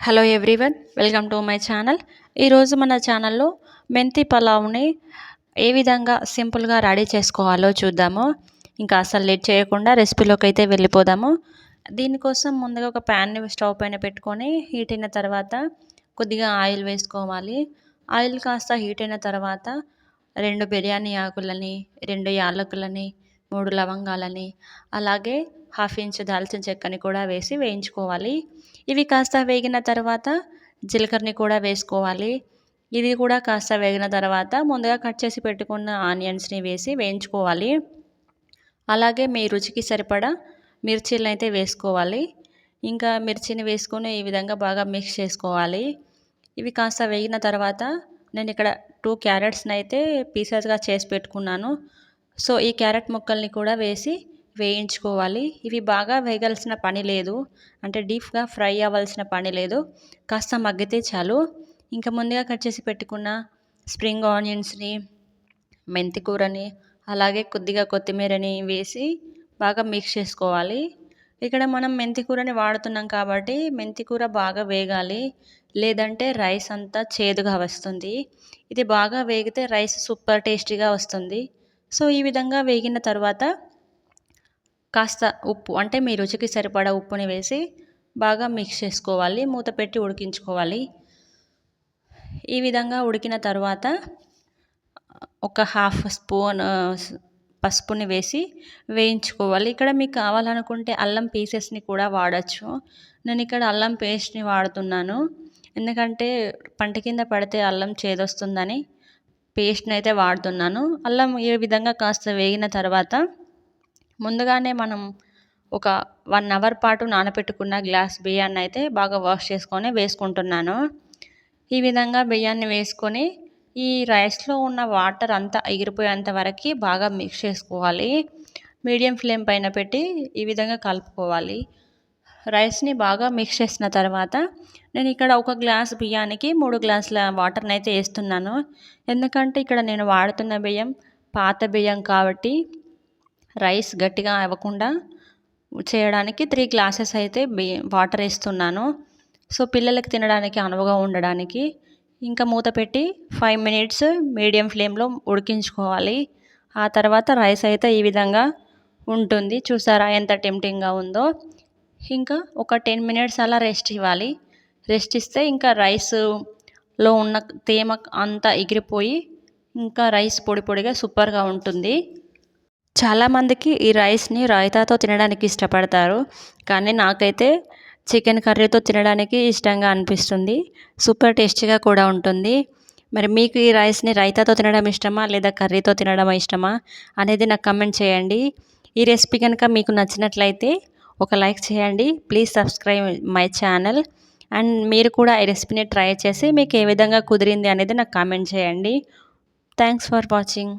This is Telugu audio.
Hello everyone welcome to my channel ఈరోజు మన ఛానల్లో మెంతి పలావ్ని ఏ విధంగా సింపుల్గా రెడీ చేసుకోవాలో చూద్దాము. ఇంకా అసలు లేట్ చేయకుండా రెసిపీలోకి అయితే వెళ్ళిపోదాము. దీనికోసం ముందుగా ఒక ప్యాన్ని స్టవ్ పైన పెట్టుకొని హీట్ అయిన తర్వాత కొద్దిగా ఆయిల్ వేసుకోవాలి. ఆయిల్ కాస్త హీట్ అయిన తర్వాత రెండు బిర్యానీ ఆకులని రెండు యాలకులని మూడు లవంగాలని అలాగే హాఫ్ ఇంచ్ దాల్చిన చెక్కని కూడా వేసి వేయించుకోవాలి. ఇవి కాస్త వేగిన తర్వాత జీలకర్రని కూడా వేసుకోవాలి. ఇది కూడా కాస్త వేగిన తర్వాత ముందుగా కట్ చేసి పెట్టుకున్న ఆనియన్స్ని వేసి వేయించుకోవాలి. అలాగే మీ రుచికి సరిపడా మిర్చీలను అయితే వేసుకోవాలి. ఇంకా మిర్చిని వేసుకొని ఈ విధంగా బాగా మిక్స్ చేసుకోవాలి. ఇవి కాస్త వేగిన తర్వాత నేను ఇక్కడ టూ క్యారెట్స్ని అయితే పీసెస్గా చేసి పెట్టుకున్నాను. సో ఈ క్యారెట్ ముక్కల్ని కూడా వేసి వేయించుకోవాలి. ఇవి బాగా వేగాల్సిన పని లేదు. అంటే డీప్గా ఫ్రై అవ్వాల్సిన పని లేదు. కాస్త మగ్గితే చాలు. ఇంకా ముందుగా కట్ చేసి పెట్టుకున్న స్ప్రింగ్ ఆనియన్స్ని మెంతి కూరని అలాగే కొద్దిగా కొత్తిమీరని వేసి బాగా మిక్స్ చేసుకోవాలి. ఇక్కడ మనం మెంతి కూరని వాడుతున్నాం కాబట్టి మెంతి కూర బాగా వేగాలి. లేదంటే రైస్ అంతా చేదుగా వస్తుంది. ఇది బాగా వేగితే రైస్ సూపర్ టేస్టీగా వస్తుంది. సో ఈ విధంగా వేగిన తర్వాత కాస్త ఉప్పు అంటే మీ రుచికి సరిపడా ఉప్పుని వేసి బాగా మిక్స్ చేసుకోవాలి. మూత పెట్టి ఉడికించుకోవాలి. ఈ విధంగా ఉడికిన తర్వాత ఒక హాఫ్ స్పూన్ పసుపుని వేసి వేయించుకోవాలి. ఇక్కడ మీకు కావాలనుకుంటే అల్లం పీసెస్ని కూడా వాడచ్చు. నేను ఇక్కడ అల్లం పేస్ట్ని వాడుతున్నాను. ఎందుకంటే పంట కింద పడితే అల్లం చేదొస్తుందని పేస్ట్ని అయితే వాడుతున్నాను. అల్లం ఈ విధంగా కాస్త వేగిన తర్వాత ముందుగానే మనం ఒక వన్ అవర్ పాటు నానబెట్టుకున్న గ్లాస్ బియ్యాన్ని అయితే బాగా వాష్ చేసుకొని వేసుకుంటున్నాను. ఈ విధంగా బియ్యాన్ని వేసుకొని ఈ రైస్లో ఉన్న వాటర్ అంతా ఎగిరిపోయేంత వరకు బాగా మిక్స్ చేసుకోవాలి. మీడియం ఫ్లేమ్ పైన పెట్టి ఈ విధంగా కలుపుకోవాలి. రైస్ని బాగా మిక్స్ చేసిన తర్వాత నేను ఇక్కడ ఒక గ్లాస్ బియ్యానికి మూడు గ్లాసుల వాటర్ని అయితే వేస్తున్నాను. ఎందుకంటే ఇక్కడ నేను వాడుతున్న బియ్యం పాత బియ్యం కాబట్టి రైస్ గట్టిగా అవ్వకుండా చేయడానికి త్రీ గ్లాసెస్ అయితే వాటర్ వేస్తున్నాను. సో పిల్లలకి తినడానికి అనువుగా ఉండడానికి ఇంకా మూత పెట్టి ఫైవ్ మినిట్స్ మీడియం ఫ్లేమ్లో ఉడికించుకోవాలి. ఆ తర్వాత రైస్ అయితే ఈ విధంగా ఉంటుంది. చూసారా ఎంత టెంప్టింగ్గా ఉందో. ఇంకా ఒక టెన్ మినిట్స్ అలా రెస్ట్ ఇవ్వాలి. రెస్ట్ ఇస్తే ఇంకా రైస్లో ఉన్న తేమ అంతా ఎగిరిపోయి ఇంకా రైస్ పొడి పొడిగా సూపర్గా ఉంటుంది. చాలామందికి ఈ రైస్ని రాయితాతో తినడానికి ఇష్టపడతారు. కానీ నాకైతే చికెన్ కర్రీతో తినడానికి ఇష్టంగా అనిపిస్తుంది. సూపర్ టేస్టీగా కూడా ఉంటుంది. మరి మీకు ఈ రైస్ని రైతాతో తినడం ఇష్టమా? లేదా కర్రీతో తినడం ఇష్టమా? అనేది నాకు కమెంట్ చేయండి. ఈ రెసిపీ కనుక మీకు నచ్చినట్లయితే ఒక లైక్ చేయండి. Please subscribe my channel and మీరు కూడా ఈ రెసిపీని ట్రై చేసి మీకు ఏ విధంగా కుదిరింది అనేది నాకు కామెంట్ చేయండి. Thanks for watching